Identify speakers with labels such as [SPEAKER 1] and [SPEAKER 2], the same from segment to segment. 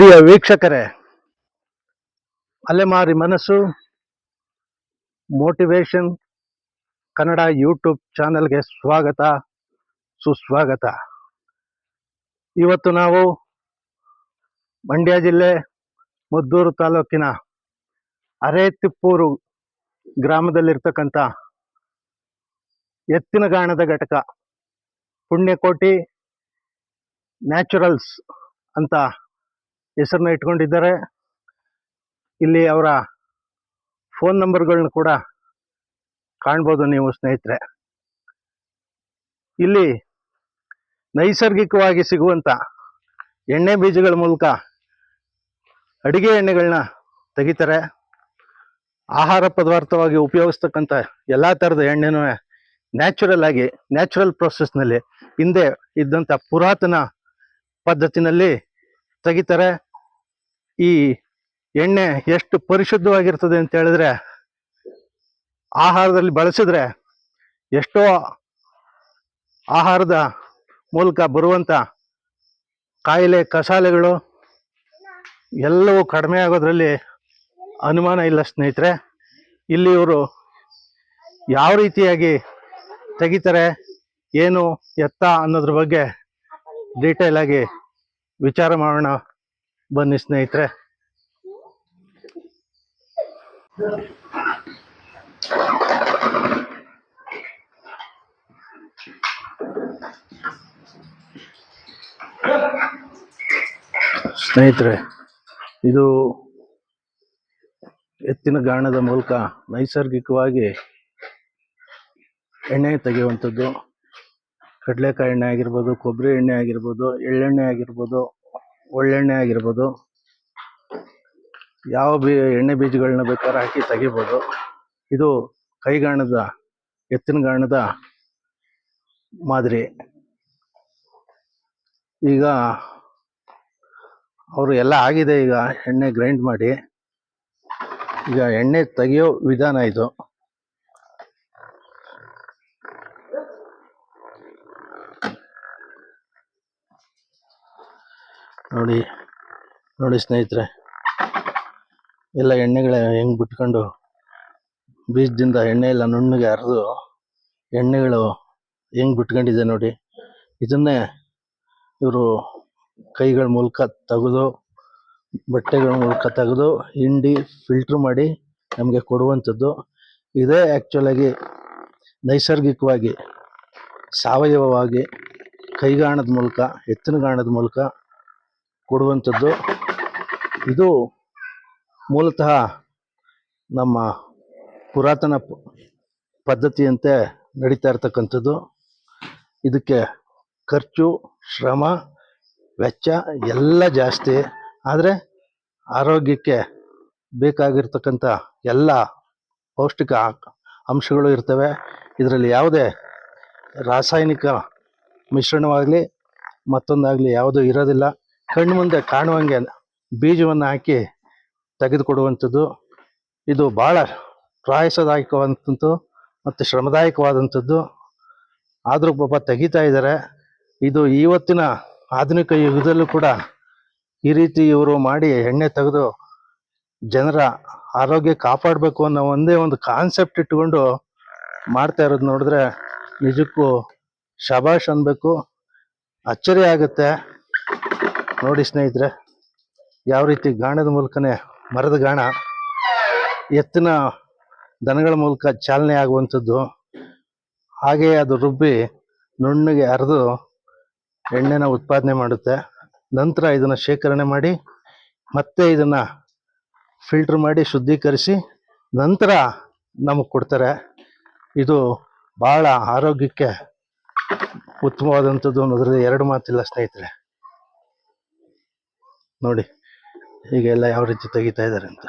[SPEAKER 1] ಪ್ರಿಯ ವೀಕ್ಷಕರೇ, ಅಲೆಮಾರಿ ಮನಸ್ಸು ಮೋಟಿವೇಶನ್ ಕನ್ನಡ ಯೂಟ್ಯೂಬ್ ಚಾನೆಲ್ಗೆ ಸ್ವಾಗತ, ಸುಸ್ವಾಗತ. ಇವತ್ತು ನಾವು ಮಂಡ್ಯ ಜಿಲ್ಲೆ ಮದ್ದೂರು ತಾಲೂಕಿನ ಅರೆತಿಪ್ಪೂರು ಗ್ರಾಮದಲ್ಲಿರ್ತಕ್ಕಂಥ ಎತ್ತಿನಗಾಣದ ಘಟಕ ಪುಣ್ಯಕೋಟಿ ನ್ಯಾಚುರಲ್ಸ್ ಅಂತ ಹೆಸರನ್ನ ಇಟ್ಕೊಂಡಿದ್ದಾರೆ. ಇಲ್ಲಿ ಅವರ ಫೋನ್ ನಂಬರ್ಗಳನ್ನ ಕೂಡ ಕಾಣ್ಬೋದು ನೀವು ಸ್ನೇಹಿತರೆ. ಇಲ್ಲಿ ನೈಸರ್ಗಿಕವಾಗಿ ಸಿಗುವಂತ ಎಣ್ಣೆ ಬೀಜಗಳ ಮೂಲಕ ಅಡಿಗೆ ಎಣ್ಣೆಗಳನ್ನ ತೆಗಿತಾರೆ. ಆಹಾರ ಪದಾರ್ಥವಾಗಿ ಉಪಯೋಗಿಸ್ತಕ್ಕಂಥ ಎಲ್ಲ ಥರದ ಎಣ್ಣೆನೂ ನ್ಯಾಚುರಲ್ ಆಗಿ ನ್ಯಾಚುರಲ್ ಪ್ರೊಸೆಸ್ನಲ್ಲಿ ಹಿಂದೆ ಇದ್ದಂಥ ಪುರಾತನ ಪದ್ಧತಿನಲ್ಲಿ ತೆಗಿತಾರೆ. ಈ ಎಣ್ಣೆ ಎಷ್ಟು ಪರಿಶುದ್ಧವಾಗಿರ್ತದೆ ಅಂತ ಹೇಳಿದ್ರೆ, ಆಹಾರದಲ್ಲಿ ಬಳಸಿದ್ರೆ ಎಷ್ಟೋ ಆಹಾರದ ಮೂಲಕ ಬರುವಂಥ ಕಾಯಿಲೆ, ಕಸಾಲೆಗಳು ಎಲ್ಲವೂ ಕಡಿಮೆ ಆಗೋದ್ರಲ್ಲಿ ಅನುಮಾನ ಇಲ್ಲ ಸ್ನೇಹಿತರೆ. ಇಲ್ಲಿ ಇವರು ಯಾವ ರೀತಿಯಾಗಿ ತೆಗಿತಾರೆ, ಏನು ಎತ್ತ ಅನ್ನೋದ್ರ ಬಗ್ಗೆ ಡೀಟೇಲ್ ಆಗಿ ವಿಚಾರ ಮಾಡೋಣ. ಬನ್ನಿ ಸ್ನೇಹಿತರೆ. ಸ್ನೇಹಿತರೆ ಇದು ಎತ್ತಿನ ಗಾಣದ ಮೂಲಕ ನೈಸರ್ಗಿಕವಾಗಿ ಎಣ್ಣೆ ತೆಗೆಯುವಂಥದ್ದು. ಕಡಲೆಕಾಯಿ ಎಣ್ಣೆ ಆಗಿರ್ಬೋದು ಕೊಬ್ಬರಿ ಎಣ್ಣೆ ಆಗಿರ್ಬೋದು, ಎಳ್ಳೆಣ್ಣೆ ಆಗಿರ್ಬೋದು, ಒಳ್ಳೆಣ್ಣೆ ಆಗಿರ್ಬೋದು, ಯಾವ ಬೀ ಎಣ್ಣೆ ಬೀಜಗಳನ್ನ ಬೇಕಾದ್ರೆ ಹಾಕಿ ತೆಗಿಬೋದು. ಇದು ಕೈಗಾಣದ, ಎತ್ತಿನ ಗಾಣದ ಮಾದರಿ. ಈಗ ಅವರು ಎಲ್ಲ ಆಗಿದೆ ಈಗ ಎಣ್ಣೆ ಗ್ರೈಂಡ್ ಮಾಡಿ. ಈಗ ಎಣ್ಣೆ ತೆಗೆಯೋ ವಿಧಾನ ಇದು. ನೋಡಿ ನೋಡಿ ಸ್ನೇಹಿತರೆ, ಎಲ್ಲ ಎಣ್ಣೆಗಳ ಹೆಂಗೆ ಬಿಟ್ಕೊಂಡು ಬೀಜದಿಂದ ಎಣ್ಣೆ ಎಲ್ಲ ನುಣ್ಣಗೆ ಹರಿದು ಎಣ್ಣೆಗಳು ಹೆಂಗ್ ಬಿಟ್ಕೊಂಡಿದೆ ನೋಡಿ. ಇದನ್ನೇ ಇವರು ಕೈಗಳ ಮೂಲಕ ತೆಗೆದು, ಬಟ್ಟೆಗಳ ಮೂಲಕ ತೆಗೆದು ಹಿಂಡಿ ಫಿಲ್ಟ್ರ್ ಮಾಡಿ ನಮಗೆ ಕೊಡುವಂಥದ್ದು. ಇದೇ ಆ್ಯಕ್ಚುಲಾಗಿ ನೈಸರ್ಗಿಕವಾಗಿ, ಸಾವಯವವಾಗಿ ಕೈಗಾಣದ ಮೂಲಕ, ಎತ್ತಿನ ಗಾಣದ ಮೂಲಕ ಕೊಡುವಂಥದ್ದು. ಇದು ಮೂಲತಃ ನಮ್ಮ ಪುರಾತನ ಪದ್ಧತಿಯಂತೆ ನಡೀತಾ ಇರ್ತಕ್ಕಂಥದ್ದು. ಇದಕ್ಕೆ ಖರ್ಚು, ಶ್ರಮ, ವೆಚ್ಚ ಎಲ್ಲ ಜಾಸ್ತಿ. ಆದರೆ ಆರೋಗ್ಯಕ್ಕೆ ಬೇಕಾಗಿರ್ತಕ್ಕಂಥ ಎಲ್ಲ ಪೌಷ್ಟಿಕ ಅಂಶಗಳು ಇರ್ತವೆ. ಇದರಲ್ಲಿ ಯಾವುದೇ ರಾಸಾಯನಿಕ ಮಿಶ್ರಣವಾಗಲಿ ಮತ್ತೊಂದಾಗಲಿ ಯಾವುದೂ ಇರೋದಿಲ್ಲ. ಕಣ್ಣು ಮುಂದೆ ಕಾಣುವಂಗೆ ಬೀಜವನ್ನು ಹಾಕಿ ತೆಗೆದುಕೊಡುವಂಥದ್ದು. ಇದು ಭಾಳ ಪ್ರಾಯಸದಾಯಕವಾದಂಥದ್ದು ಮತ್ತು ಶ್ರಮದಾಯಕವಾದಂಥದ್ದು. ಆದರೂ ಪಾಪ ತೆಗಿತಾ ಇದ್ದಾರೆ. ಇದು ಇವತ್ತಿನ ಆಧುನಿಕ ಯುಗದಲ್ಲೂ ಕೂಡ ಈ ರೀತಿ ಇವರು ಮಾಡಿ ಎಣ್ಣೆ ತೆಗೆದು ಜನರ ಆರೋಗ್ಯ ಕಾಪಾಡಬೇಕು ಅನ್ನೋ ಒಂದೇ ಒಂದು ಕಾನ್ಸೆಪ್ಟ್ ಇಟ್ಕೊಂಡು ಮಾಡ್ತಾ ಇರೋದು ನೋಡಿದ್ರೆ ನಿಜಕ್ಕೂ ಶಬಾಷ್ ಅನ್ಬೇಕು. ಅಚ್ಚರಿ ಆಗುತ್ತೆ ನೋಡಿ ಸ್ನೇಹಿತರೆ, ಯಾವ ರೀತಿ ಗಾಣದ ಮೂಲಕನೇ ಮರದ ಗಾಣ, ಎತ್ತಿನ ದನಗಳ ಮೂಲಕ ಚಾಲನೆ ಆಗುವಂಥದ್ದು ಹಾಗೆಯೇ ಅದು ರುಬ್ಬಿ ನುಣ್ಣಗೆ ಅರೆದು ಎಣ್ಣೆನ ಉತ್ಪಾದನೆ ಮಾಡುತ್ತೆ. ನಂತರ ಇದನ್ನು ಶೇಖರಣೆ ಮಾಡಿ, ಮತ್ತೆ ಇದನ್ನು ಫಿಲ್ಟ್ರ್ ಮಾಡಿ ಶುದ್ಧೀಕರಿಸಿ ನಂತರ ನಮಗೆ ಕೊಡ್ತಾರೆ. ಇದು ಭಾಳ ಆರೋಗ್ಯಕ್ಕೆ ಉತ್ತಮವಾದಂಥದ್ದು ಅನ್ನೋದ್ರಲ್ಲಿ ಎರಡು ಮಾತಿಲ್ಲ ಸ್ನೇಹಿತರೆ. ನೋಡಿ ಹೀಗೆಲ್ಲ ಯಾವ ರೀತಿ ತೆಗಿತಾ ಇದ್ದಾರೆ ಅಂತ.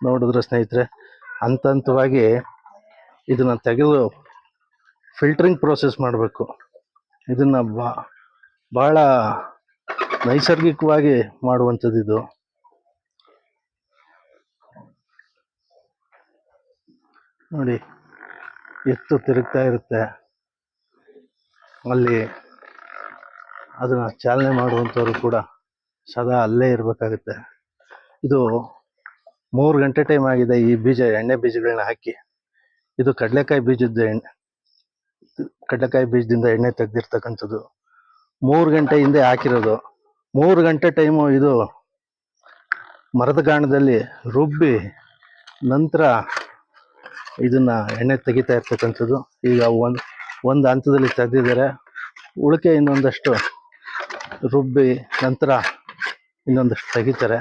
[SPEAKER 1] ನೋಡಿದ್ರೆ ಸ್ನೇಹಿತರೆ ಹಂತ ಹಂತವಾಗಿ ಇದನ್ನ ತೆಗೆದು ಫಿಲ್ಟ್ರಿಂಗ್ ಪ್ರೋಸೆಸ್ ಮಾಡಬೇಕು. ಇದನ್ನು ಬಾ ಭಾಳ ನೈಸರ್ಗಿಕವಾಗಿ ಮಾಡುವಂಥದ್ದು ಇದು. ನೋಡಿ, ಎತ್ತು ತಿರುಗ್ತಾ ಇರುತ್ತೆ. ಅಲ್ಲಿ ಅದನ್ನು ಚಾಲನೆ ಮಾಡುವಂಥವ್ರು ಕೂಡ ಸದಾ ಅಲ್ಲೇ ಇರಬೇಕಾಗುತ್ತೆ. ಇದು ಮೂರು ಗಂಟೆ ಟೈಮ್ ಆಗಿದೆ ಈ ಬೀಜ, ಎಣ್ಣೆ ಬೀಜಗಳನ್ನ ಹಾಕಿ. ಇದು ಕಡಲೆಕಾಯಿ ಬೀಜದ ಎಣ್ಣೆ ಕಡಲೆಕಾಯಿ ಬೀಜದಿಂದ ಎಣ್ಣೆ ತೆಗೆದಿರ್ತಕ್ಕಂಥದ್ದು. ಮೂರು ಗಂಟೆ ಹಿಂದೆ ಹಾಕಿರೋದು. ಮೂರು ಗಂಟೆ ಟೈಮು ಇದು ಮರದ ಗಾಣದಲ್ಲಿ ರುಬ್ಬಿ ನಂತರ ಇದನ್ನು ಎಣ್ಣೆ ತೆಗಿತಾ ಇರ್ತಕ್ಕಂಥದ್ದು. ಈಗ ಒಂದು ಒಂದು ಹಂತದಲ್ಲಿ ತೆಗೆದಿದ್ದಾರೆ. ಉಳಿಕೆ ಇನ್ನೊಂದಷ್ಟು ರುಬ್ಬಿ ನಂತರ ಇನ್ನೊಂದಷ್ಟು ತೆಗಿತಾರೆ.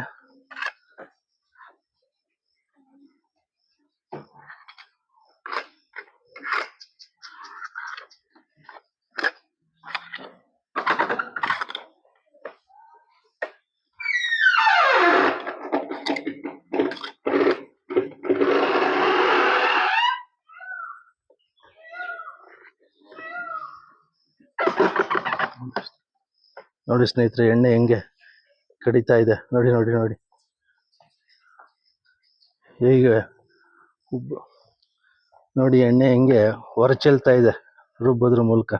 [SPEAKER 1] ನೋಡಿ ಸ್ನೇಹಿತರೆ, ಎಣ್ಣೆ ಹೆಂಗೆ ಕಡಿತಾ ಇದೆ? ನೋಡಿ ನೋಡಿ ನೋಡಿ. ಹೀಗೆ ಉಬ್ಬು, ನೋಡಿ ಎಣ್ಣೆ ಹೆಂಗೆ ಹೊರಚೆಲ್ತಾ ಇದೆ ರುಬ್ಬೋದ್ರ ಮೂಲಕ.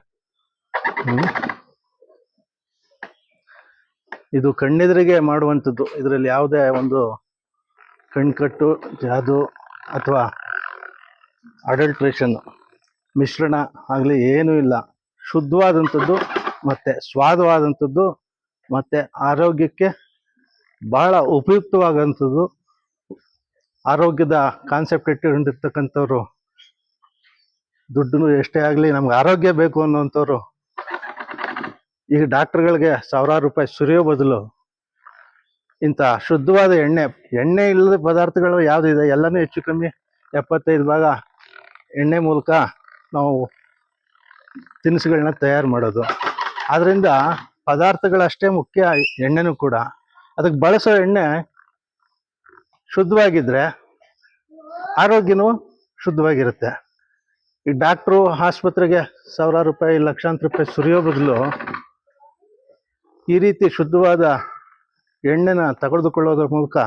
[SPEAKER 1] ಇದು ಕಣ್ಣೆದುರಿಗೆ ಮಾಡುವಂಥದ್ದು. ಇದರಲ್ಲಿ ಯಾವುದೇ ಒಂದು ಕಣ್ಕಟ್ಟು ಜಾದು ಅಥವಾ ಅಡಲ್ಟ್ರೇಷನ್, ಮಿಶ್ರಣ ಆಗಲಿ ಏನೂ ಇಲ್ಲ. ಶುದ್ಧವಾದಂಥದ್ದು ಮತ್ತೆ ಸ್ವಾದವಾದಂಥದ್ದು, ಮತ್ತೆ ಆರೋಗ್ಯಕ್ಕೆ ಬಹಳ ಉಪಯುಕ್ತವಾದಂಥದ್ದು. ಆರೋಗ್ಯದ ಕಾನ್ಸೆಪ್ಟ್ ಇಟ್ಟುಕೊಂಡಿರ್ತಕ್ಕಂಥವ್ರು ದುಡ್ಡು ಎಷ್ಟೇ ಆಗಲಿ ನಮ್ಗೆ ಆರೋಗ್ಯ ಬೇಕು ಅನ್ನೋಂಥವ್ರು ಈಗ ಡಾಕ್ಟರ್ಗಳಿಗೆ ಸಾವಿರಾರು ರೂಪಾಯಿ ಸುರಿಯೋ ಬದಲು ಇಂಥ ಶುದ್ಧವಾದ ಎಣ್ಣೆ ಎಣ್ಣೆ ಇಲ್ಲದ ಪದಾರ್ಥಗಳು ಯಾವುದಿದೆ ಎಲ್ಲನೂ ಹೆಚ್ಚು ಕಮ್ಮಿ ಎಪ್ಪತ್ತೈದು ಭಾಗ ಎಣ್ಣೆ ಮೂಲಕ ನಾವು ತಿನಿಸುಗಳನ್ನ ತಯಾರು ಮಾಡೋದು. ಆದ್ರಿಂದ ಪದಾರ್ಥಗಳಷ್ಟೇ ಮುಖ್ಯ ಎಣ್ಣೆನೂ ಕೂಡ. ಅದಕ್ಕೆ ಬಳಸೋ ಎಣ್ಣೆ ಶುದ್ಧವಾಗಿದ್ರೆ ಆರೋಗ್ಯನೂ ಶುದ್ಧವಾಗಿರುತ್ತೆ. ಈ ಡಾಕ್ಟ್ರು ಆಸ್ಪತ್ರೆಗೆ ಸಾವಿರಾರು ರೂಪಾಯಿ, ಲಕ್ಷಾಂತರ ರೂಪಾಯಿ ಸುರಿಯೋ ಬದಲು ಈ ರೀತಿ ಶುದ್ಧವಾದ ಎಣ್ಣೆನ ತೆಗೆದುಕೊಳ್ಳೋದ್ರ ಮೂಲಕ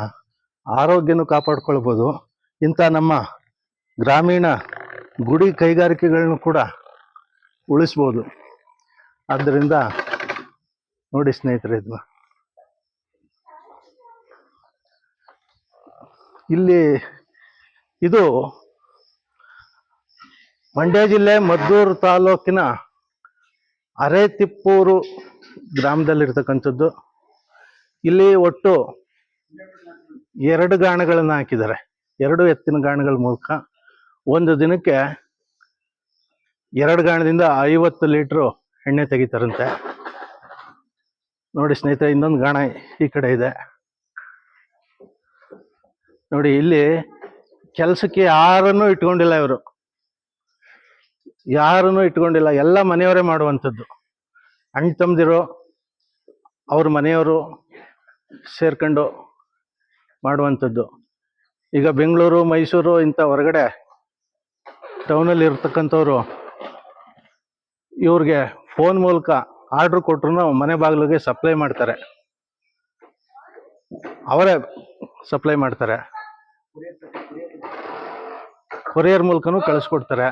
[SPEAKER 1] ಆರೋಗ್ಯನೂ ಕಾಪಾಡ್ಕೊಳ್ಬೋದು. ಇಂಥ ನಮ್ಮ ಗ್ರಾಮೀಣ ಗುಡಿ ಕೈಗಾರಿಕೆಗಳನ್ನು ಕೂಡ ಉಳಿಸ್ಬೋದು. ಆದ್ದರಿಂದ ನೋಡಿ ಸ್ನೇಹಿತರೆ ಇದನ್ನ ಇಲ್ಲಿ ಇದು ಮಂಡ್ಯ ಜಿಲ್ಲೆ ಮದ್ದೂರು ತಾಲೂಕಿನ ಅರೆತಿಪ್ಪೂರು ಗ್ರಾಮದಲ್ಲಿರ್ತಕ್ಕಂಥದ್ದು. ಇಲ್ಲಿ ಒಟ್ಟು ಎರಡು ಗಾಣಗಳನ್ನು ಹಾಕಿದ್ದಾರೆ. ಎರಡು ಎತ್ತಿನ ಗಾಣಗಳ ಮೂಲಕ ಒಂದು ದಿನಕ್ಕೆ ಎರಡು ಗಾಣದಿಂದ ಐವತ್ತು ಲೀಟ್ರು ಎಣ್ಣೆ ತೆಗಿತಾರಂತೆ. ನೋಡಿ ಸ್ನೇಹಿತರೆ, ಇನ್ನೊಂದು ಗಾಣ ಈ ಕಡೆ ಇದೆ. ನೋಡಿ, ಇಲ್ಲಿ ಕೆಲಸಕ್ಕೆ ಯಾರನ್ನು ಇಟ್ಕೊಂಡಿಲ್ಲ ಇವರು. ಯಾರನ್ನು ಇಟ್ಕೊಂಡಿಲ್ಲ, ಎಲ್ಲ ಮನೆಯವರೇ ಮಾಡುವಂಥದ್ದು. ಅಣ್ಣ ತಮ್ಮದಿರು, ಅವ್ರ ಮನೆಯವರು ಸೇರ್ಕೊಂಡು ಮಾಡುವಂಥದ್ದು. ಈಗ ಬೆಂಗಳೂರು, ಮೈಸೂರು ಇಂಥ ಹೊರಗಡೆ ಟೌನಲ್ಲಿ ಇರ್ತಕ್ಕಂಥವ್ರು, ಇವ್ರಿಗೆ ಫೋನ್ ಮೂಲಕ ಆರ್ಡ್ರ್ ಕೊಟ್ರು ಮನೆ ಬಾಗಿಲಿಗೆ ಸಪ್ಲೈ ಮಾಡ್ತಾರೆ. ಅವರೇ ಸಪ್ಲೈ ಮಾಡ್ತಾರೆ. ಕೊರಿಯರ್ ಮೂಲಕನೂ ಕಳಿಸ್ಕೊಡ್ತಾರೆ.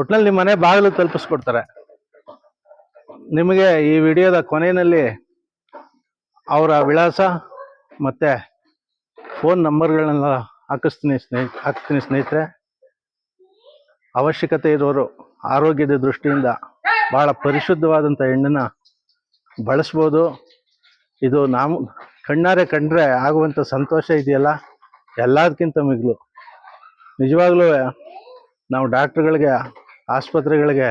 [SPEAKER 1] ಒಟ್ನಲ್ಲಿ ನಿಮ್ಮ ಮನೆ ಬಾಗಿಲು ತಲುಪಿಸ್ಕೊಡ್ತಾರೆ. ನಿಮಗೆ ಈ ವಿಡಿಯೋದ ಕೊನೆಯಲ್ಲಿ ಅವರ ವಿಳಾಸ ಮತ್ತು ಫೋನ್ ನಂಬರ್ಗಳನ್ನೆಲ್ಲ ಹಾಕಿಸ್ತೀನಿ ಸ್ನೇಹಿ, ಹಾಕ್ತೀನಿ ಸ್ನೇಹಿತರೆ. ಅವಶ್ಯಕತೆ ಇರೋರು ಆರೋಗ್ಯದ ದೃಷ್ಟಿಯಿಂದ ಬಹಳ ಪರಿಶುದ್ಧವಾದಂಥ ಎಣ್ಣೆನ ಬಳಸ್ಬೋದು. ಇದು ನಾವು ಕಣ್ಣಾರೆ ಕಂಡ್ರೆ ಆಗುವಂಥ ಸಂತೋಷ ಇದೆಯಲ್ಲ? ಎಲ್ಲದಕ್ಕಿಂತ ಮಿಗಿಲು. ನಿಜವಾಗ್ಲೂ ನಾವು ಡಾಕ್ಟ್ರುಗಳಿಗೆ, ಆಸ್ಪತ್ರೆಗಳಿಗೆ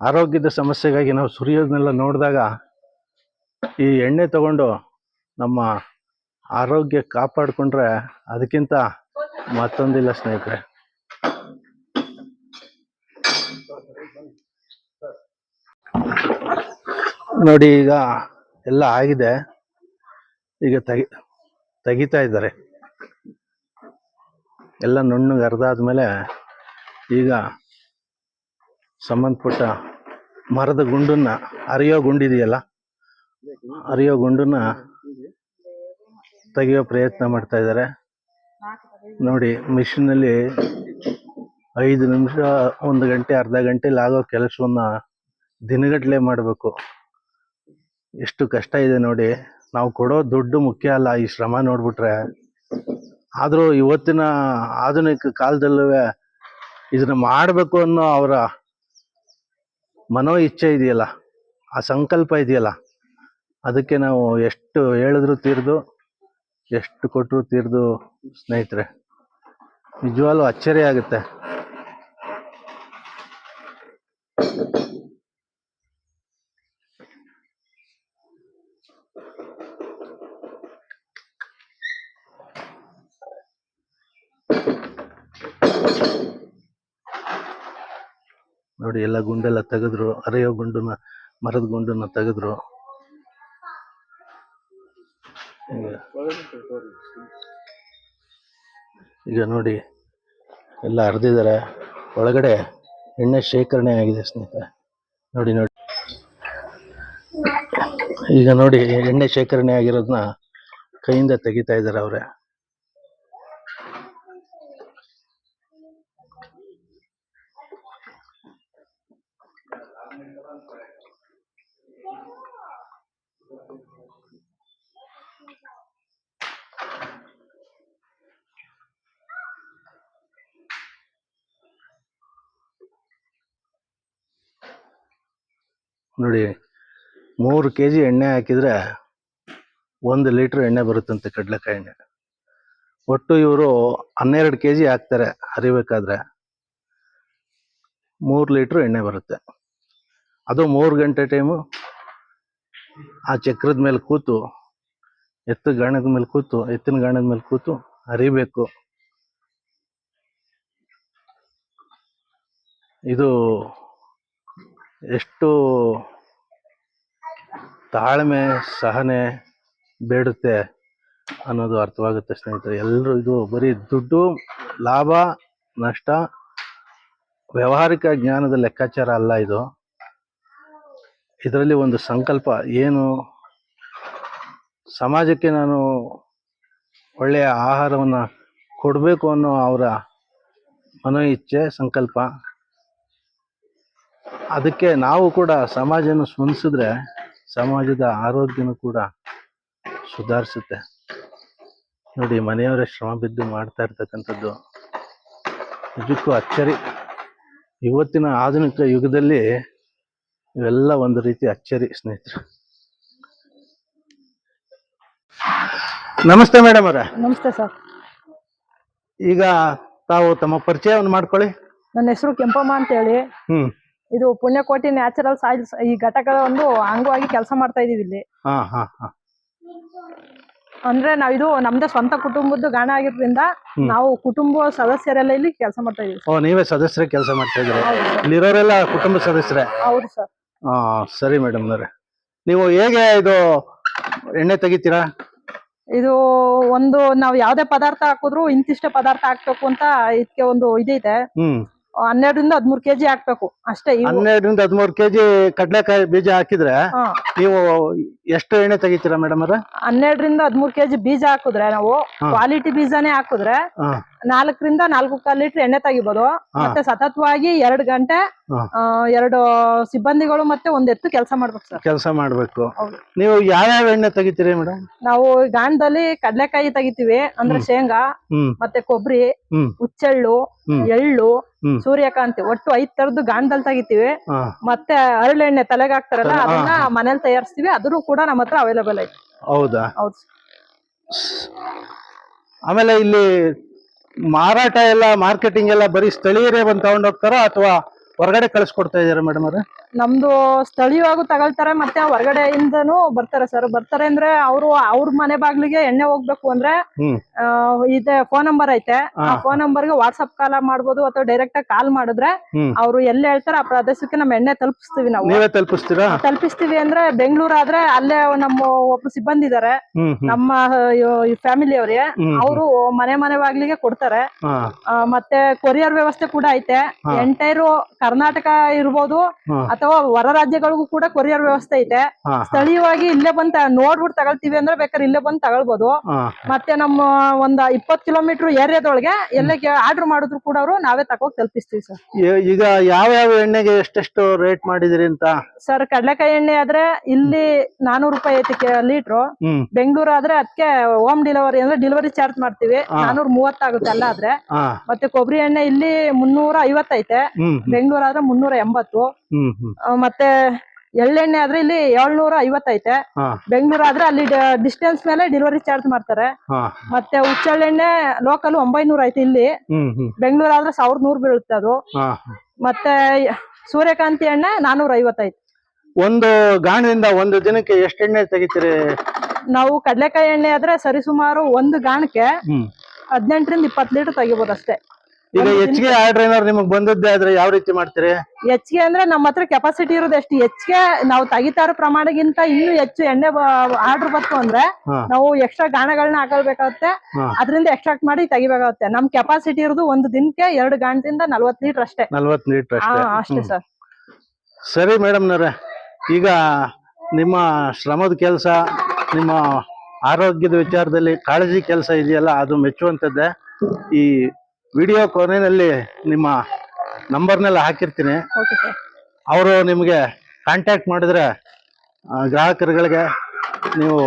[SPEAKER 1] ಆರೋಗ್ಯದ ಸಮಸ್ಯೆಗಾಗಿ ನಾವು ಸುರಿಯೋದನ್ನೆಲ್ಲ ನೋಡಿದಾಗ ಈ ಎಣ್ಣೆ ತಗೊಂಡು ನಮ್ಮ ಆರೋಗ್ಯ ಕಾಪಾಡಿಕೊಂಡ್ರೆ ಅದಕ್ಕಿಂತ ಮತ್ತೊಂದಿಲ್ಲ ಸ್ನೇಹಿತರೆ. ನೋಡಿ ಈಗ ಎಲ್ಲ ಆಗಿದೆ. ಈಗ ತೆಗಿ, ತೆಗಿತಾ ಇದ್ದಾರೆ. ಎಲ್ಲ ನುಣ್ಣಗೆ ಅರ್ಧ ಆದ್ಮೇಲೆ ಈಗ ಸಂಬಂಧಪಟ್ಟ ಮರದ ಗುಂಡನ್ನ ಅರಿಯೋ ಗುಂಡಿದೆಯಲ್ಲ ಅರಿಯೋ ಗುಂಡನ್ನ ತೆಗೆಯೋ ಪ್ರಯತ್ನ ಮಾಡ್ತಾ ಇದ್ದಾರೆ. ನೋಡಿ, ಮಿಷಿನಲ್ಲಿ ಐದು ನಿಮಿಷ, ಒಂದು ಗಂಟೆ, ಅರ್ಧ ಗಂಟೆಲಿ ಆಗೋ ಕೆಲಸವನ್ನ ದಿನಗಟ್ಟಲೆ ಮಾಡಬೇಕು. ಎಷ್ಟು ಕಷ್ಟ ಇದೆ ನೋಡಿ. ನಾವು ಕೊಡೋ ದುಡ್ಡು ಮುಖ್ಯ ಅಲ್ಲ. ಈ ಶ್ರಮ ನೋಡ್ಬಿಟ್ರೆ. ಆದರೂ ಇವತ್ತಿನ ಆಧುನಿಕ ಕಾಲದಲ್ಲೂ ಇದನ್ನ ಮಾಡಬೇಕು ಅನ್ನೋ ಅವರ ಮನೋ ಇಚ್ಛೆ ಇದೆಯಲ್ಲ. ಆ ಸಂಕಲ್ಪ ಇದೆಯಲ್ಲ. ಅದಕ್ಕೆ ನಾವು ಎಷ್ಟು ಹೇಳಿದ್ರು ತೀರ್ದು, ಎಷ್ಟು ಕೊಟ್ಟರು ತೀರ್ದು ಸ್ನೇಹಿತರೆ. ನಿಜವಾಗ್ಲೂ ಅಚ್ಚರಿ ಆಗುತ್ತೆ ನೋಡಿ ಎಲ್ಲ ಗುಂಡೆಲ್ಲ ತೆಗೆದ್ರು, ಅರೆಯೋ ಗುಂಡನ್ನ, ಮರದ ಗುಂಡನ್ನ ತೆಗೆದ್ರು. ಈಗ ನೋಡಿ, ಎಲ್ಲ ಅರ್ದಿದ್ದಾರೆ ಒಳಗಡೆ ಎಣ್ಣೆ ಶೇಖರಣೆ ಆಗಿದೆ ಸ್ನೇಹಿತರೆ. ನೋಡಿ ನೋಡಿ. ಈಗ ನೋಡಿ, ಎಣ್ಣೆ ಶೇಖರಣೆ ಆಗಿರೋದನ್ನ ಕೈಯಿಂದ ತೆಗಿತಾ ಇದ್ದಾರೆ ಅವ್ರೆ. ನೋಡಿ, ಮೂರು ಕೆ ಜಿ ಎಣ್ಣೆ ಹಾಕಿದ್ರೆ ಒಂದು ಲೀಟ್ರ್ ಎಣ್ಣೆ ಬರುತ್ತಂತೆ ಕಡಲೆಕಾಯಿ ಎಣ್ಣೆ. ಒಟ್ಟು ಇವರು ಹನ್ನೆರಡು ಕೆ ಜಿ ಹಾಕ್ತಾರೆ ಹರಿಬೇಕಾದ್ರೆ. ಮೂರು ಲೀಟ್ರ್ ಎಣ್ಣೆ ಬರುತ್ತೆ. ಅದು ಮೂರು ಗಂಟೆ ಟೈಮು ಆ ಚಕ್ರದ ಮೇಲೆ ಕೂತು, ಎತ್ತು ಗಾಣದ ಮೇಲೆ ಕೂತು, ಎತ್ತಿನ ಗಾಣದ ಮೇಲೆ ಕೂತು ಹರಿಬೇಕು. ಇದು ಎಷ್ಟು ತಾಳ್ಮೆ, ಸಹನೆ ಬೇಡುತ್ತೆ ಅನ್ನೋದು ಅರ್ಥವಾಗುತ್ತೆ ಸ್ನೇಹಿತರೆ. ಎಲ್ಲರೂ ಇದು ಬರೀ ದುಡ್ಡು, ಲಾಭ, ನಷ್ಟ, ವ್ಯಾವಹಾರಿಕ ಜ್ಞಾನದ ಲೆಕ್ಕಾಚಾರ ಅಲ್ಲ ಇದು. ಇದರಲ್ಲಿ ಒಂದು ಸಂಕಲ್ಪ ಏನು? ಸಮಾಜಕ್ಕೆ ನಾನು ಒಳ್ಳೆಯ ಆಹಾರವನ್ನು ಕೊಡಬೇಕು ಅನ್ನೋ ಅವರ ಮನೋ ಇಚ್ಛೆ ಸಂಕಲ್ಪ. ಅದಕ್ಕೆ ನಾವು ಕೂಡ ಸಮಾಜನ ಸ್ಪಂದಿಸಿದ್ರೆ ಸಮಾಜದ ಆರೋಗ್ಯನೂ ಕೂಡ ಸುಧಾರಿಸುತ್ತೆ. ನೋಡಿ ಮನೆಯವರೇ ಶ್ರಮ ಬಿದ್ದು ಮಾಡ್ತಾ ಇರ್ತಕ್ಕಂಥದ್ದು ನಿಜಕ್ಕೂ ಅಚ್ಚರಿ. ಇವತ್ತಿನ ಆಧುನಿಕ ಯುಗದಲ್ಲಿ ಇವೆಲ್ಲ ಒಂದು ರೀತಿ ಅಚ್ಚರಿ ಸ್ನೇಹಿತರು. ನಮಸ್ತೆ ಮೇಡಮ್ ಅವರೇ.
[SPEAKER 2] ನಮಸ್ತೆ ಸರ್.
[SPEAKER 1] ಈಗ ತಾವು ತಮ್ಮ ಪರಿಚಯವನ್ನು ಮಾಡ್ಕೊಳ್ಳಿ.
[SPEAKER 2] ನನ್ನ ಹೆಸರು ಕೆಂಪಮ್ಮ ಅಂತೇಳಿ.
[SPEAKER 1] ಹ್ಮ್.
[SPEAKER 2] ಇದು ಪುಣ್ಯಕೋಟಿ ನ್ಯಾಚುರಲ್ ಸಾಯಿಲ್ಸ್ ಈ ಘಟಕದ ಒಂದು ಅಂಗವಾಗಿ ಕೆಲಸ ಮಾಡ್ತಾ ಇದೀವಿ ಇಲ್ಲಿ.
[SPEAKER 1] ಹಾ ಹಾ ಹಾ.
[SPEAKER 2] ಅಂದ್ರೆ ನಾವ್ ಇದು ನಮ್ದೇ ಸ್ವಂತ ಕುಟುಂಬದ್ದು ಗಾಣ ಆಗಿರೋದ್ರಿಂದ ನಾವು ಕುಟುಂಬ ಸದಸ್ಯರೆಲ್ಲ ಇಲ್ಲಿ ಕೆಲಸ ಮಾಡ್ತಾ ಇದೀವಿ
[SPEAKER 1] ಓ ನೀವೇ ಸದಸ್ಯರ ಕೆಲಸ ಮಾಡ್ತಾ ಇದ್ದೀರಾ? ಇಲ್ಲಿರೋರೆಲ್ಲ ಕುಟುಂಬ ಸದಸ್ಯರೇ?
[SPEAKER 2] ಹೌದು ಸರ್.
[SPEAKER 1] ಹಾ ಸರಿ ಮೇಡಮ್ ನೀವು ಹೇಗೆ ಇದು ಎಣ್ಣೆ ತೆಗಿತೀರಾ?
[SPEAKER 2] ಇದು ಒಂದು ನಾವ್ ಯಾವ್ದೇ ಪದಾರ್ಥ ಹಾಕಿದ್ರು ಇಂತಿಷ್ಟ ಪದಾರ್ಥ ಹಾಕ್ಬೇಕು ಅಂತ ಇದಕ್ಕೆ ಒಂದು ಇದೈತೆ
[SPEAKER 1] ಹ್ಮ್.
[SPEAKER 2] ಹನ್ನೆರಡರಿಂದ ಹದ್ಮೂರ್ ಕೆಜಿ ಹಾಕ್ಬೇಕು. ಅಷ್ಟೇ ಇವು.
[SPEAKER 1] ಹನ್ನೆರಡರಿಂದ ಹದಿಮೂರು ಕೆಜಿ ಕಡ್ಲೆಕಾಯಿ ಬೀಜ ಹಾಕಿದ್ರೆ
[SPEAKER 2] ಹಾ.
[SPEAKER 1] ನೀವು ಎಷ್ಟು ಎಣ್ಣೆ ತೆಗಿತೀರಾ ಮೇಡಮ್ ಅವ್ರೆ?
[SPEAKER 2] ಹನ್ನೆರಡರಿಂದ ಹದ್ಮೂರ್ ಕೆಜಿ ಬೀಜ ಹಾಕಿದ್ರೆ ನಾವು ಕ್ವಾಲಿಟಿ ಬೀಜನೇ ಹಾಕಿದ್ರೆ ನಾಲ್ಕರಿಂದ ನಾಲ್ಕು ಕಾಲ್ ಲೀಟರ್ ಎಣ್ಣೆ ತೆಗಿಬೋದು. ಮತ್ತೆ ಸತತವಾಗಿ ಎರಡ್ ಗಂಟೆ ಎರಡು ಸಿಬ್ಬಂದಿಗಳು ಮತ್ತೆ ಒಂದ್ ಎತ್ತು ಕೆಲಸ ಮಾಡ್ಬೇಕು ಸರ್.
[SPEAKER 1] ಕೆಲಸ ಮಾಡ್ಬೇಕು. ನೀವು ಯಾವ್ಯಾವ ಎಣ್ಣೆ ತೆಗಿತೀರಿ ಮೇಡಮ್?
[SPEAKER 2] ನಾವು ಗಾಣದಲ್ಲಿ ಕಡ್ಲೆಕಾಯಿ ತೆಗಿತೀವಿ ಅಂದ್ರೆ ಶೇಂಗಾ ಮತ್ತೆ ಕೊಬ್ಬರಿ ಹುಚ್ಚೆಳ್ಳು ಎಳ್ಳು ಸೂರ್ಯಕಾಂತಿ ಒಟ್ಟು ಐದ್ ತರದ್ದು ಗಾಣದಲ್ಲಿ ತೆಗಿತೀವಿ. ಮತ್ತೆ ಅರಳೆಣ್ಣೆ ತಲೆಗೆ ಹಾಕ್ತಾರಲ್ಲ ಅದನ್ನ ಮನೇಲಿ ತಯಾರಿಸ್ತೀವಿ ಅದನ್ನು ಕೂಡ ನಮ್ಮ ಹತ್ರ ಅವೈಲೇಬಲ್ ಐತೆ.
[SPEAKER 1] ಹೌದಾ?
[SPEAKER 2] ಹೌದು.
[SPEAKER 1] ಆಮೇಲೆ ಇಲ್ಲಿ ಮಾರಾಟ ಎಲ್ಲ ಮಾರ್ಕೆಟಿಂಗ್ ಎಲ್ಲ ಬರೀ ಸ್ಥಳೀಯರೇ ಬಂದು ತಗೊಂಡು ಹೋಗ್ತಾರಾ ಅಥವಾ ಹೊರಗಡೆ ಕಳಿಸ್ಕೊಡ್ತಾ ಇದಾರೆ ಮೇಡಮ್ ಅವ್ರೆ?
[SPEAKER 2] ನಮ್ದು ಸ್ಥಳೀಯವಾಗೂ ತಗೊಳ್ತಾರೆ ಮತ್ತೆ ಹೊರಗಡೆಯಿಂದನೂ ಬರ್ತಾರೆ ಸರ್ ಬರ್ತಾರೆ ಅಂದ್ರೆ ಅವರು ಅವ್ರ ಮನೆ ಬಾಗ್ಲಿಗೆ ಎಣ್ಣೆ ಹೋಗ್ಬೇಕು ಅಂದ್ರೆ
[SPEAKER 1] ಹ್ಮ್.
[SPEAKER 2] ಆ, ಇದೆ ಫೋನ್ ನಂಬರ್ ಐತೆ. ಆ
[SPEAKER 1] ಫೋನ್
[SPEAKER 2] ಫೋನ್ ನಂಬರ್ಗೆ ವಾಟ್ಸ್ಆಪ್ ಕಾಲ್ ಮಾಡ್ಬೋದು ಅಥವಾ ಡೈರೆಕ್ಟ್ ಆಗಿ ಕಾಲ್ ಮಾಡಿದ್ರೆ
[SPEAKER 1] ಹ್ಮ್.
[SPEAKER 2] ಅವ್ರು ಎಲ್ಲಿ ಹೇಳ್ತಾರೆ ಆ ಪ್ರದೇಶಕ್ಕೆ ನಮ್ಮ ಎಣ್ಣೆ ತಲುಪಿಸ್ತೀವಿ ನಾವು.
[SPEAKER 1] ನೀವೇ ತಲುಪಿಸ್ತೀರಾ?
[SPEAKER 2] ತಲುಪಿಸ್ತೀವಿ ಅಂದ್ರೆ ಬೆಂಗಳೂರು ಆದ್ರೆ ಅಲ್ಲೇ ನಮ್ಮ ಒಬ್ರು ಸಿಬ್ಬಂದಿ ಇದಾರೆ.
[SPEAKER 1] ಹ್ಮ್ ಹ್ಮ್.
[SPEAKER 2] ನಮ್ಮ ಫ್ಯಾಮಿಲಿ ಅವ್ರಿಗೆ.
[SPEAKER 1] ಹ್ಮ್
[SPEAKER 2] ಅವರು ಮನೆ ಮನೆ ಬಾಗ್ಲಿಗೆ ಕೊಡ್ತಾರೆ.
[SPEAKER 1] ಹಾ.
[SPEAKER 2] ಆ, ಮತ್ತೆ ಕೊರಿಯರ್ ವ್ಯವಸ್ಥೆ ಕೂಡ ಐತೆ. ಎಂಟೈರು ಕರ್ನಾಟಕ ಇರ್ಬೋದು ಅಥವಾ ಹೊರ ರಾಜ್ಯಗಳಿಗೂ ಕೂಡ ಕೊರಿಯರ್ ವ್ಯವಸ್ಥೆ ಐತೆ. ಸ್ಥಳೀಯವಾಗಿ ಇಲ್ಲೇ ಬಂದ್ ನೋಡ್ಬಿಟ್ಟು ತಗೊಳ್ತೀವಿ ಅಂದ್ರೆ ಬೇಕಾದ್ರೆ ಇಲ್ಲೇ ಬಂದ್ ತಗೊಳ್ಬೋದು. ಮತ್ತೆ ನಮ್ಮ ಒಂದ್ ಇಪ್ಪತ್ ಕಿಲೋಮೀಟರ್ ಏರಿಯಾದೊಳಗೆ ಎಲ್ಲ ಆರ್ಡರ್ ಮಾಡಿದ್ರು ಕೂಡ ಅವರು ನಾವೇ ತಗೋಗ್ ತಲುಪಿಸ್ತೀವಿ ಸರ್.
[SPEAKER 1] ಈಗ ಯಾವ ಯಾವ ಎಣ್ಣೆಗೆ ಎಷ್ಟೆಷ್ಟು ರೇಟ್ ಮಾಡಿದಿರಿ ಅಂತ?
[SPEAKER 2] ಸರ್ ಕಡಲೆಕಾಯಿ ಎಣ್ಣೆ ಆದ್ರೆ ಇಲ್ಲಿ ನಾನೂರು ರೂಪಾಯಿ ಐತಿ ಲೀಟ್ರು. ಬೆಂಗಳೂರು ಆದ್ರೆ ಅದಕ್ಕೆ ಹೋಮ್ ಡೆಲಿವರಿ ಅಂದ್ರೆ ಡೆಲಿವರಿ ಚಾರ್ಜ್ ಮಾಡ್ತೀವಿ. ನಾನೂರ ಮೂವತ್ತಾಗುತ್ತೆ ಅಲ್ಲ ಆದ್ರೆ. ಮತ್ತೆ ಕೊಬ್ಬರಿ ಎಣ್ಣೆ ಇಲ್ಲಿ ಮುನ್ನೂರ ಐವತ್ತೈತೆ.
[SPEAKER 1] ಹ್ಮ್
[SPEAKER 2] ಬೆಂಗಳೂರು ಆದ್ರೆ ಮುನ್ನೂರ ಎಂಬತ್ತು. ಮತ್ತೆ ಎಳ್ಳೆಣ್ಣೆ ಆದ್ರೆ ಇಲ್ಲಿ ಏಳ್ನೂರ ಐವತ್ತೈತೆ. ಬೆಂಗಳೂರು ಆದ್ರೆ ಅಲ್ಲಿ ಡಿಸ್ಟೆನ್ಸ್ ಮೇಲೆ ಡೆಲಿವರಿ ಚಾರ್ಜ್ ಮಾಡ್ತಾರೆ. ಮತ್ತೆ ಹುಚ್ಚೆಳ್ಳೆಣ್ಣೆ ಲೋಕಲ್ ಒಂಬೈನೂರ ಐತೆ ಇಲ್ಲಿ. ಬೆಂಗಳೂರು ಆದ್ರೆ ಸಾವಿರದ ನೂರು ಬೀಳುತ್ತೆ ಅದು. ಮತ್ತೆ ಸೂರ್ಯಕಾಂತಿ ಎಣ್ಣೆ ನಾನೂರ ಐವತ್ತೈತೆ.
[SPEAKER 1] ಒಂದು ಗಾಣದಿಂದ ಒಂದು ದಿನಕ್ಕೆ ಎಷ್ಟು ಎಣ್ಣೆ ತೆಗಿತೀರಿ?
[SPEAKER 2] ನಾವು ಕಡ್ಲೆಕಾಯಿ ಎಣ್ಣೆ ಆದ್ರೆ ಸರಿಸುಮಾರು ಒಂದು ಗಾಣಕ್ಕೆ ಹದಿನೆಂಟರಿಂದ ಇಪ್ಪತ್ತು ಲೀಟರ್ ತೆಗಿಬೋದು ಅಷ್ಟೇ.
[SPEAKER 1] ಈಗ ಹೆಚ್ಚಿಗೆ ಆರ್ಡರ್ ಏನಾದ್ರು ನಿಮಗ್ ಬಂದದ್ದೇ ಆದ್ರೆ ಯಾವ ರೀತಿ ಮಾಡ್ತೀರಿ?
[SPEAKER 2] ಹೆಚ್ಚಿಗೆ ಅಂದ್ರೆ ನಮ್ಮ ಹತ್ರ ಕೆಪಾಸಿಟಿ ಇರೋದು ಎಷ್ಟು ಹೆಚ್ಚಿಗೆ ನಾವು ತೆಗಿತಾ ಇರೋ ಪ್ರಮಾಣಗಿಂತ ಇನ್ನೂ ಹೆಚ್ಚು ಎಣ್ಣೆ ಆರ್ಡರ್ ಬಂತು ಅಂದ್ರೆ ನಾವು ಎಕ್ಸ್ಟ್ರಾ ಗಾಣಗಳನ್ನ ಹಾಕಬೇಕಾಗುತ್ತೆ ಅದರಿಂದ ಎಕ್ಸ್ಟ್ರಾಕ್ಟ್ ಮಾಡಿ ತೆಗಿಬೇಕಾಗುತ್ತೆ. ನಮ್ ಕೆಪಾಸಿಟಿ ಇರೋದು ಒಂದು ದಿನಕ್ಕೆ ಎರಡು ಗಾಣದಿಂದ ನಲ್ವತ್ ಲೀಟರ್ ಅಷ್ಟೇ.
[SPEAKER 1] ನಲ್ವತ್ ಲೀಟರ್ ಅಷ್ಟೇ.
[SPEAKER 2] ಸರ್.
[SPEAKER 1] ಸರಿ ಮೇಡಮ್ನವ್ರೆ ಈಗ ನಿಮ್ಮ ಶ್ರಮದ ಕೆಲಸ ನಿಮ್ಮ ಆರೋಗ್ಯದ ವಿಚಾರದಲ್ಲಿ ಕಾಳಜಿ ಕೆಲಸ ಇದೆಯಲ್ಲ ಅದು ಮೆಚ್ಚುವಂಥದ್ದೇ. ಈ ವಿಡಿಯೋ ಕೊನೆಯಲ್ಲಿ ನಿಮ್ಮ ನಂಬರ್ನೆಲ್ಲ ಹಾಕಿರ್ತೀನಿ.
[SPEAKER 2] ಓಕೆ ಸರ್
[SPEAKER 1] ಅವರು ನಿಮಗೆ ಕಾಂಟ್ಯಾಕ್ಟ್ ಮಾಡಿದ್ರೆ ಆ, ಗ್ರಾಹಕರುಗಳಿಗೆ ನೀವು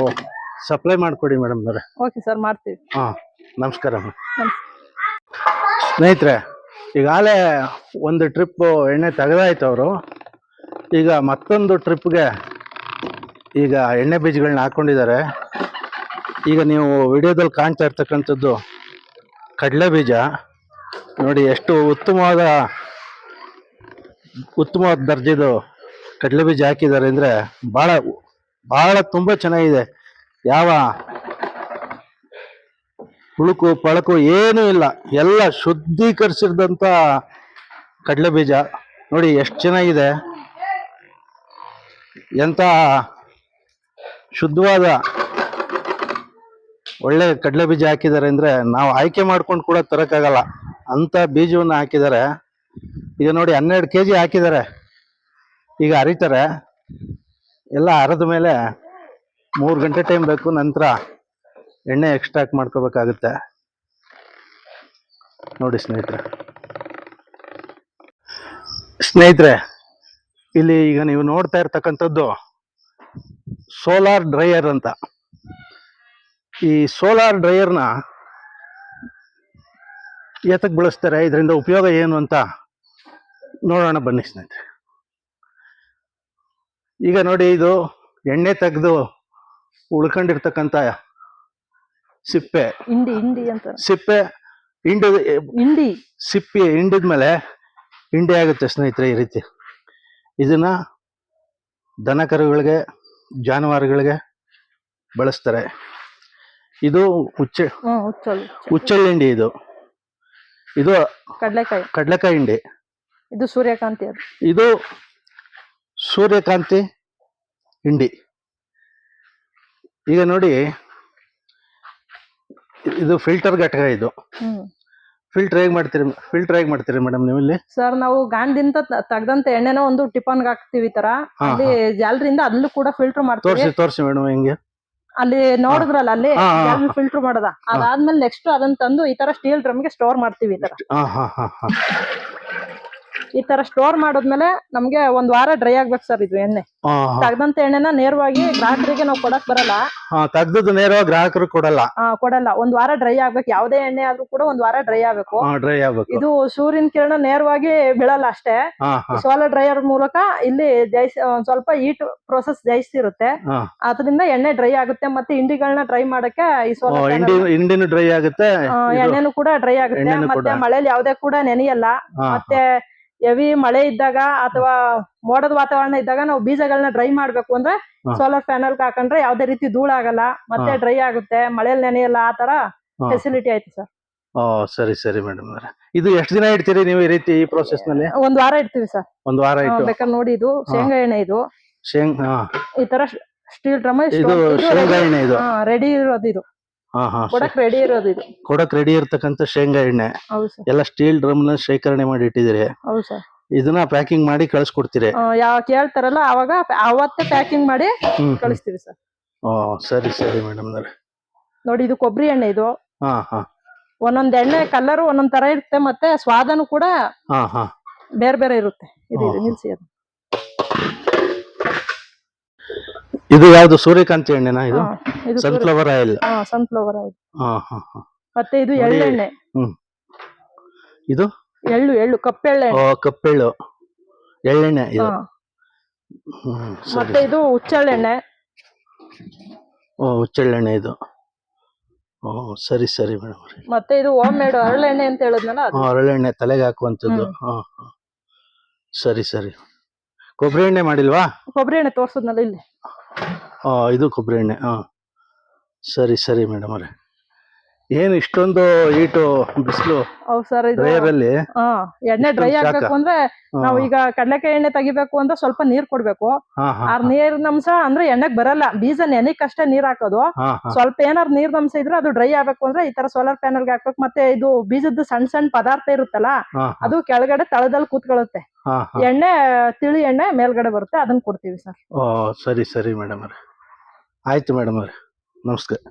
[SPEAKER 1] ಸಪ್ಲೈ ಮಾಡಿಕೊಡಿ ಅವರೇ.
[SPEAKER 2] ಓಕೆ ಸರ್ ಮಾಡ್ತೀವಿ.
[SPEAKER 1] ಹಾಂ ನಮಸ್ಕಾರ ಮೇಡಮ್. ಸ್ನೇಹಿತರೆ ಈಗಾಗಲೇ ಒಂದು ಟ್ರಿಪ್ ಎಣ್ಣೆ ತೆಗೆದಾಯ್ತು ಅವರು. ಈಗ ಮತ್ತೊಂದು ಟ್ರಿಪ್ಗೆ ಈಗ ಎಣ್ಣೆ ಬೀಜಗಳನ್ನ ಹಾಕ್ಕೊಂಡಿದ್ದಾರೆ ಈಗ ನೀವು ವಿಡಿಯೋದಲ್ಲಿ ಕಾಣ್ತಾ ಇರ್ತಕ್ಕಂಥದ್ದು ಕಡಲೆ ಬೀಜ. ನೋಡಿ, ಎಷ್ಟು ಉತ್ತಮವಾದ ಉತ್ತಮವಾದ ದರ್ಜೆದು ಕಡಲೆ ಬೀಜ ಹಾಕಿದ್ದಾರೆ ಅಂದರೆ ಭಾಳ ಭಾಳ ತುಂಬ ಚೆನ್ನಾಗಿದೆ. ಯಾವ ಹುಳುಕು, ಪಳಕು ಏನೂ ಇಲ್ಲ. ಎಲ್ಲ ಶುದ್ಧೀಕರಿಸಿದಂಥ ಕಡಲೆ ಬೀಜ. ನೋಡಿ, ಎಷ್ಟು ಚೆನ್ನಾಗಿದೆ. ಎಂಥ ಶುದ್ಧವಾದ ಒಳ್ಳೆ ಕಡಲೆ ಬೀಜ ಹಾಕಿದ್ದಾರೆ ಅಂದರೆ ನಾವು ಆಯ್ಕೆ ಮಾಡ್ಕೊಂಡು ಕೂಡ ತರೋಕ್ಕಾಗಲ್ಲ. ಅಂಥ ಬೀಜವನ್ನು ಹಾಕಿದ್ದಾರೆ ಈಗ ನೋಡಿ ಹನ್ನೆರಡು ಕೆ ಜಿ ಹಾಕಿದ್ದಾರೆ ಈಗ ಅರಿತಾರೆ ಎಲ್ಲ ಅರದ ಮೇಲೆ ಮೂರು ಗಂಟೆ ಟೈಮ್ ಬೇಕು. ನಂತರ ಎಣ್ಣೆ ಎಕ್ಸ್ಟ್ರಾಕ್ಟ್ ಮಾಡ್ಕೋಬೇಕಾಗುತ್ತೆ. ನೋಡಿ ಸ್ನೇಹಿತರೆ. ಸ್ನೇಹಿತರೆ, ಇಲ್ಲಿ ಈಗ ನೀವು ನೋಡ್ತಾ ಇರ್ತಕ್ಕಂಥದ್ದು ಸೋಲಾರ್ ಡ್ರೈಯರ್ ಅಂತ. ಈ ಸೋಲಾರ್ ಡ್ರೈಯರ್ನ ಏತಕ್ಕೆ ಬಳಸ್ತಾರೆ ಇದರಿಂದ ಉಪಯೋಗ ಏನು ಅಂತ ನೋಡೋಣ ಬನ್ನಿ ಸ್ನೇಹಿತರೆ. ಈಗ ನೋಡಿ ಇದು ಎಣ್ಣೆ ತೆಗೆದು ಉಳ್ಕೊಂಡಿರ್ತಕ್ಕಂಥ ಸಿಪ್ಪೆ.
[SPEAKER 2] ಹಿಂಡಿ ಹಿಂಡಿ ಅಂತ.
[SPEAKER 1] ಸಿಪ್ಪೆ ಹಿಂಡಿ
[SPEAKER 2] ಹಿಂಡಿ.
[SPEAKER 1] ಸಿಪ್ಪೆ ಹಿಂಡಿದ ಮೇಲೆ ಹಿಂಡಿ ಆಗುತ್ತೆ ಸ್ನೇಹಿತರೆ ಈ ರೀತಿ. ಇದನ್ನ ದನ ಕರುಗಳಿಗೆ ಜಾನುವಾರುಗಳಿಗೆ ಬಳಸ್ತಾರೆ. ಇದು ಹುಚ್ಚ ಹುಚ್ಚಲ್ ಹಿಂಡಿ ಇದು. ಇದು
[SPEAKER 2] ಕಡಲೆಕಾಯಿ.
[SPEAKER 1] ಕಡಲೆಕಾಯಿ ಹಿಂಡಿ.
[SPEAKER 2] ಇದು ಸೂರ್ಯಕಾಂತಿ ಅದು.
[SPEAKER 1] ಇದು ಸೂರ್ಯಕಾಂತಿ ಹಿಂಡಿ. ಈಗ ನೋಡಿ ಇದು ಫಿಲ್ಟರ್ ಘಟಕ ಇದು. ಫಿಲ್ಟರ್ ಹೇಗೆ ಮಾಡ್ತೀರಿ ಫಿಲ್ಟರ್ ಹೇಗೆ ಮಾಡ್ತೀರಿ ಮೇಡಮ್ ನೀವು ಇಲ್ಲಿ?
[SPEAKER 2] ಸರ್ ನಾವು ತ- ತೆಗ್ದಂತ ಎಣ್ಣೆನ ಒಂದು ಟಿಫನ್ ಹಾಕ್ತಿವಿ ತರ. ಅಲ್ಲಿ ಜಾಲರಿಂದ ಅಲ್ಲೂ ಕೂಡ ಫಿಲ್ಟರ್ ಮಾಡ್ತೀವಿ.
[SPEAKER 1] ತೋರಿಸಿ ತೋರಿಸಿ ಮೇಡಮ್ ಹೆಂಗೆ?
[SPEAKER 2] ಅಲ್ಲಿ ನೋಡಿದ್ರಲ್ಲ ಅಲ್ಲಿ ಫಿಲ್ಟರ್ ಮಾಡದ? ಅದಾದ್ಮೇಲೆ ನೆಕ್ಸ್ಟ್ ಅದನ್ನ ತಂದು ಈ ತರ ಸ್ಟೀಲ್ ಡ್ರಮ್ಗೆ ಸ್ಟೋರ್ ಮಾಡ್ತೀವಿ ಈ ತರ. ಈ ತರ ಸ್ಟೋರ್ ಮಾಡಿದ್ಮೇಲೆ ನಮ್ಗೆ ಒಂದ್ ವಾರ ಡ್ರೈ ಆಗ್ಬೇಕು ಸರ್ ಇದು ಎಣ್ಣೆ. ತೆಗ್ದಂತ ಎಣ್ಣೆನ ನೇರವಾಗಿ ಗ್ರಾಹಕರಿಗೆ ನಾವು ಕೊಡಕ್ ಬರಲ್ಲ.
[SPEAKER 1] ತೆಗ್ದದ್ದು ನೇರವಾಗಿ ಗ್ರಾಹಕರು ಕೊಡಲ್ಲ.
[SPEAKER 2] ಆ, ಕೊಡಲ್ಲ. ಒಂದ್ ವಾರ ಡ್ರೈ ಆಗ್ಬೇಕು. ಯಾವ್ದೇ ಎಣ್ಣೆ ಆದ್ರೂ ಕೂಡ ಒಂದ್ ವಾರ ಡ್ರೈ ಆಗ್ಬೇಕು.
[SPEAKER 1] ಡ್ರೈ ಆಗ್ಬೇಕು.
[SPEAKER 2] ಇದು ಸೂರ್ಯನ ಕಿರಣ ನೇರವಾಗಿ ಬೀಳಲ್ಲ ಅಷ್ಟೇ.
[SPEAKER 1] ಹಾ ಹಾ.
[SPEAKER 2] ಸೋಲಾರ್ ಡ್ರೈಯರ್ ಮೂಲಕ ಇಲ್ಲಿ ಜೈಸ್ ಒಂದ್ ಸ್ವಲ್ಪ ಹೀಟ್ ಪ್ರೋಸೆಸ್ ಜಾಸ್ತಿರುತ್ತೆ
[SPEAKER 1] ಹಾ.
[SPEAKER 2] ಅದರಿಂದ ಎಣ್ಣೆ ಡ್ರೈ ಆಗುತ್ತೆ ಮತ್ತೆ ಹಿಂಡಿಗಳನ್ನ ಡ್ರೈ ಮಾಡಕ್ಕೆ ಈ
[SPEAKER 1] ಓ,
[SPEAKER 2] ಸೋಲಾರ್
[SPEAKER 1] ಹಿಂಡಿ ಹಿಂಡಿನೂ ಡ್ರೈ ಆಗುತ್ತೆ. ಇದು-
[SPEAKER 2] ಎಣ್ಣೆನು ಕೂಡ ಡ್ರೈ ಆಗುತ್ತೆ.
[SPEAKER 1] ಎಣ್ಣೆನೂ
[SPEAKER 2] ಮತ್ತೆ
[SPEAKER 1] ಕೂಡ.
[SPEAKER 2] ಮಳೆಯಲ್ಲಿ ಯಾವ್ದೇ ಕೂಡ ನೆನೆಯಲ್ಲ.
[SPEAKER 1] ಹಾ,
[SPEAKER 2] ಮತ್ತೆ ಹೆವಿ ಮಳೆ ಇದ್ದಾಗ ಅಥವಾ ಮೋಡದ ವಾತಾವರಣ ಇದ್ದಾಗ ನಾವು ಬೀಜಗಳನ್ನ ಡ್ರೈ ಮಾಡ್ಬೇಕು ಅಂದ್ರೆ ಸೋಲಾರ್ ಪ್ಯಾನಲ್ ಹಾಕೊಂಡ್ರೆ ಯಾವ್ದೇ ರೀತಿ ಧೂಳ ಆಗಲ್ಲ
[SPEAKER 1] ಮತ್ತೆ
[SPEAKER 2] ಡ್ರೈ ಆಗುತ್ತೆ ಮಳೆಯಲ್ಲಿ ನೆನೆಯಲ್ಲ ಆ ತರ ಫೆಸಿಲಿಟಿ ಆಯ್ತು ಸರ್
[SPEAKER 1] ಓ ಸರಿ ಸರಿ ಮೇಡಮ್ ಇದು ಎಷ್ಟು ದಿನ ಇಡ್ತೀರಿ ನೀವು ಈ ರೀತಿ ಈ ಪ್ರೋಸೆಸ್ನಲ್ಲಿ?
[SPEAKER 2] ಒಂದ್ ವಾರ ಇಡ್ತೀವಿ ಸರ್
[SPEAKER 1] ಒಂದ್ ವಾರ
[SPEAKER 2] ಬೇಕಾದ್ರೆ ನೋಡಿ ಇದು ಶೇಂಗಾ ಎಣ್ಣೆ ಇದು.
[SPEAKER 1] ಶೇಂಗಾ
[SPEAKER 2] ಈ ತರ ಸ್ಟೀಲ್ ಡ್ರಮ್
[SPEAKER 1] ಇದು ಶೇಂಗಾ ಎಣ್ಣೆ ಇದು.
[SPEAKER 2] ರೆಡಿ ಇರೋದು ಇದು.
[SPEAKER 1] ಹಾ ಹಾ
[SPEAKER 2] ಕೊಡಕ್ ರೆಡಿ ಇರೋದು ಇದು.
[SPEAKER 1] ಕೊಡಕ್ ರೆಡಿ ಶೇಂಗಾ ಎಣ್ಣೆ.
[SPEAKER 2] ಹೌದು ಸರ್.
[SPEAKER 1] ಎಲ್ಲ ಸ್ಟೀಲ್ ಡ್ರಮ್ನ ಶೇಖರಣೆ ಮಾಡಿ ಇಟ್ಟಿದ್ದೀರಿ.
[SPEAKER 2] ಹೌದು ಸರ್.
[SPEAKER 1] ಇದನ್ನ ಪ್ಯಾಕಿಂಗ್ ಮಾಡಿ ಕಳ್ಸ್ಕೊಡ್ತೀರಿ.
[SPEAKER 2] ಯಾವ ಕೇಳ್ತಾರಲ್ಲ ಅವಾಗ ಅವತ್ತೇ ಪ್ಯಾಕಿಂಗ್ ಮಾಡಿ
[SPEAKER 1] ಹ್ಮ್
[SPEAKER 2] ಕಳಿಸ್ತೀವಿ ಸರ್.
[SPEAKER 1] ಓ ಸರಿ ಸರಿ ಮೇಡಮ್
[SPEAKER 2] ನೋಡಿ ಇದು ಕೊಬ್ಬರಿ ಎಣ್ಣೆ ಇದು.
[SPEAKER 1] ಹಾ ಹಾ.
[SPEAKER 2] ಒಂದೊಂದ್ ಎಣ್ಣೆ ಕಲರ್ ಒಂದೊಂದ್ ತರ ಇರುತ್ತೆ ಮತ್ತೆ ಸ್ವಾದನು ಕೂಡ
[SPEAKER 1] ಹಾ ಹಾ.
[SPEAKER 2] ಬೇರೆ ಬೇರೆ ಇರುತ್ತೆ. ಇದು ಇದು ನಿಲ್ಸಿ ಅದು.
[SPEAKER 1] ಇದು ಯಾವ್ದು? ಸೂರ್ಯಕಾಂತಿ ಎಣ್ಣೆನಾ ಇದು?
[SPEAKER 2] ಹಾ, ಇದು
[SPEAKER 1] ಸನ್ಫ್ಲವರ್ ಆಯಿಲ್
[SPEAKER 2] ಸನ್ಫ್ಲವರ್ ಆಯಿಲ್
[SPEAKER 1] ಹಾ ಹಾ ಹಾ.
[SPEAKER 2] ಮತ್ತೆ ಇದು
[SPEAKER 1] ನೋಡಿ.
[SPEAKER 2] ಎಳ್ಳೆಣ್ಣೆ.
[SPEAKER 1] ಇದು?
[SPEAKER 2] ಎಳ್ಳು ಎಳ್ಳು ಕಪ್ಪೆಳ್ಳೆ
[SPEAKER 1] ಓ ಕಪ್ಪೆಳ್ಳು. ಎಳ್ಳೆಣ್ಣೆ ಇದು.
[SPEAKER 2] ಹಾ.
[SPEAKER 1] ಹ್ಮ್ ಸರಿ.
[SPEAKER 2] ಮತ್ತೆ ಇದು ಹುಚ್ಚೆಳ್ಳೆಣ್ಣೆ.
[SPEAKER 1] ಓ ಹುಚ್ಚೆಳ್ಳೆಣ್ಣೆ ಇದು. ಓ ಸರಿ ಸರಿ ಮೇಡಮ್.
[SPEAKER 2] ಮತ್ತೆ ಇದು ಹೋಮ್ ಮೇಡ್ ಹರಳೆಣ್ಣೆ ಅಂತ ಹೇಳಿದ್ನಲ್ಲ ಅದು.
[SPEAKER 1] ಹರಳೆಣ್ಣೆ ತಲೆಗೆ ಹಾಕುವಂಥದ್ದು. ಹಾ ಹಾ. ಸರಿ ಸರಿ. ಕೊಬ್ಬರಿ ಎಣ್ಣೆ ಮಾಡಿಲ್ವಾ?
[SPEAKER 2] ಕೊಬ್ಬರಿ ಎಣ್ಣೆ ತೋರ್ಸದ್ನಲ್ಲ ಇಲ್ಲಿ.
[SPEAKER 1] ಇದು ಕೊಬ್ಬರಿ ಎಣ್ಣೆ. ಹಾಂ ಸರಿ ಸರಿ ಅವ್ರೆ ಏನು ಇಷ್ಟೊಂದು ಈಟು ಬಿಸಿಲು
[SPEAKER 2] ಹೌದು ಸರ್ ಇದು ಹಾ ಎಣ್ಣೆ ಡ್ರೈ
[SPEAKER 1] ಇಷ್ಟೊಂದ್
[SPEAKER 2] ಆಗ್ಬೇಕು
[SPEAKER 1] ಶಾಖ?
[SPEAKER 2] ಅಂದ್ರೆ ನಾವು ಈಗ ಕಡ್ಲೆಕಾಯಿ ಎಣ್ಣೆ ತೆಗಿಬೇಕು ಅಂದ್ರೆ ಸ್ವಲ್ಪ ನೀರ್ ಕೊಡ್ಬೇಕು. ಆ ನೀರ್ ನಮ್ಸ ಅಂದ್ರೆ ಎಣ್ಣೆಗ್ ಬರಲ್ಲ. ಬೀಜ ನೆನೆಕ್ ಅಷ್ಟೇ ನೀರ್ ಹಾಕೋದು. ಸ್ವಲ್ಪ ಏನಾರು ನೀರ್ ನಮ್ಸ ಇದ್ರೆ ಅದು ಡ್ರೈ ಆಗ್ಬೇಕು ಅಂದ್ರೆ ಈ ತರ ಸೋಲಾರ್ ಪ್ಯಾನಲ್ಗೆ ಹಾಕ್ಬೇಕು. ಮತ್ತೆ ಇದು ಬೀಜದ ಸಣ್ಣ ಸಣ್ಣ ಪದಾರ್ಥ ಇರುತ್ತಲ್ಲ ಅದು ಕೆಳಗಡೆ ತಳದಲ್ಲಿ ಕೂತ್ಕೊಳ್ಳುತ್ತೆ. ಎಣ್ಣೆ ತಿಳಿ ಎಣ್ಣೆ ಮೇಲ್ಗಡೆ ಬರುತ್ತೆ. ಅದನ್ನ ಕೊಡ್ತೀವಿ ಸರ್.
[SPEAKER 1] ಓ ಸರಿ ಸರಿ ಮೇಡಮ್ ಅವ್ರೆ ಆಯ್ತು ಮೇಡಮ್ ಅವ್ರೆ ನಮಸ್ಕಾರ.